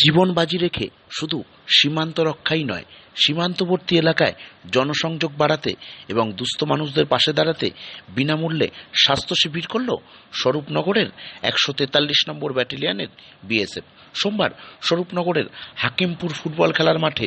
জীবন বাজি রেখে শুধু সীমান্ত রক্ষাই নয়, সীমান্তবর্তী এলাকায় জনসংযোগ বাড়াতে এবং দুস্থ মানুষদের পাশে দাঁড়াতে বিনামূল্যে স্বাস্থ্য শিবির করল স্বরূপনগরের একশো তেতাল্লিশ নম্বর ব্যাটালিয়নের বিএসএফ। সোমবার স্বরূপনগরের হাকিমপুর ফুটবল খেলার মাঠে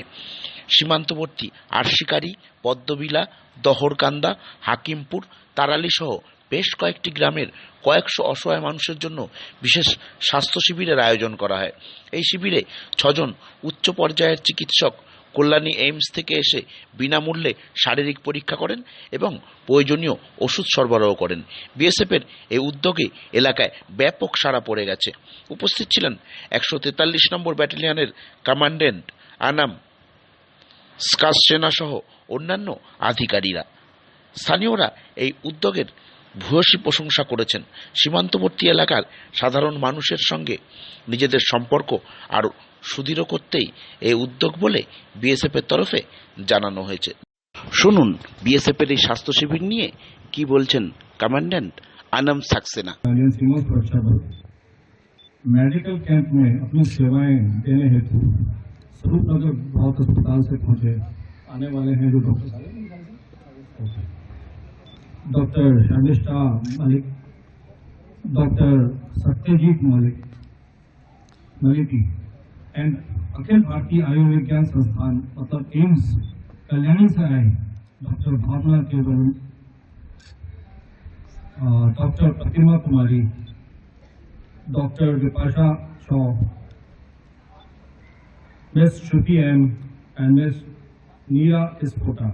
সীমান্তবর্তী আরশিকারি, পদ্মবিলা, দহরকান্দা, হাকিমপুর তারালি সহ বেশ কয়েকটি গ্রামের কয়েকশো অসহায় মানুষের জন্য বিশেষ স্বাস্থ্য শিবিরের আয়োজন করা হয়। এই শিবিরে ছজন উচ্চ পর্যায়ের চিকিৎসক কল্যাণী এইমস থেকে এসে বিনামূল্যে শারীরিক পরীক্ষা করেন এবং প্রয়োজনীয় ওষুধ সরবরাহ করেন। বিএসএফের এই উদ্যোগে এলাকায় ব্যাপক সাড়া পড়ে গেছে। উপস্থিত ছিলেন একশো তেতাল্লিশ নম্বর ব্যাটালিয়নের কমান্ডেন্ট আনাম স্কাস সেনা সহ অন্যান্য আধিকারীরা স্থানীয়রা এই উদ্যোগের ভূয়সী প্রশংসা করেছেন সীমান্তবর্তী এলাকার সাধারণ মানুষের সঙ্গে নিজেদের সম্পর্ক আরও সুদৃঢ় করতেই এই উদ্যোগ বলে বিএসএফ এর তরফে জানানো হয়েছে শুনুন বিএসএফ এর এই স্বাস্থ্য শিবির নিয়ে কি বলছেন commandant Anam Saxena battalion Seema Suraksha Bal medical camp में अपनी सेवाएं देने हेतु स्वरूप नगर बहुत अस्पताल से पहुंचे आने वाले हैं जो doctor doctor Sharmistha Malik, doctor Satyajit Malik, Maliki and Akhil Bharatiya Ayurvigyan संस्थान मतलब एम्स, कल्याणी से आए डॉक्टर भावना केवल doctor Pratima Kumari, doctor Vipasha Shaw, miss Shruti M and miss Neera स्फोटा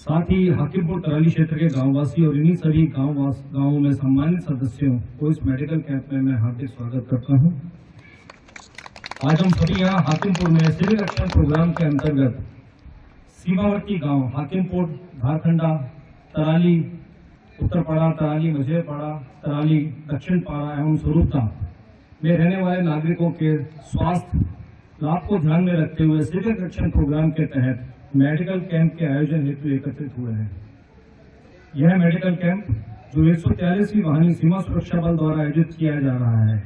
साथ ही हाकिमपुर तराली क्षेत्र के गांववासी और इन्हीं सभी गाँव गाँवों में सम्मानित सदस्यों को इस मेडिकल कैंप में मैं हार्दिक स्वागत करता हूँ। आज हम सभी यहाँ हाकिमपुर में सिविल एक्शन प्रोग्राम के अंतर्गत सीमावर्ती गाँव हाकिमपुर, झारखंडा, तराली, उत्तरपाड़ा, तराली मझेरपाड़ा तराली दक्षिण पाड़ा एवं स्वरूपता में रहने वाले नागरिकों के स्वास्थ्य लाभ को ध्यान में रखते हुए सिविल एक्शन प्रोग्राम के तहत मेडिकल कैंप के आयोजन हेतु एकत्रित हुए हैं। यह मेडिकल कैंप जो एक सौ तैयालीसवीं वाहिनी सीमा सुरक्षा बल द्वारा आयोजित किया जा रहा है।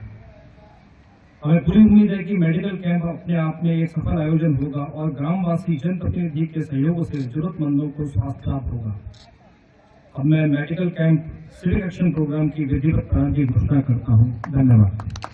हमें पूरी उम्मीद है कि मेडिकल कैंप अपने आप में एक सफल आयोजन होगा और ग्रामवासी जनप्रतिनिधि के सहयोग से जरूरतमंदों को स्वास्थ्य लाभ होगा। अब मैं medical camp civil action programme की विधिवत प्रारंभ की घोषणा करता हूँ। धन्यवाद।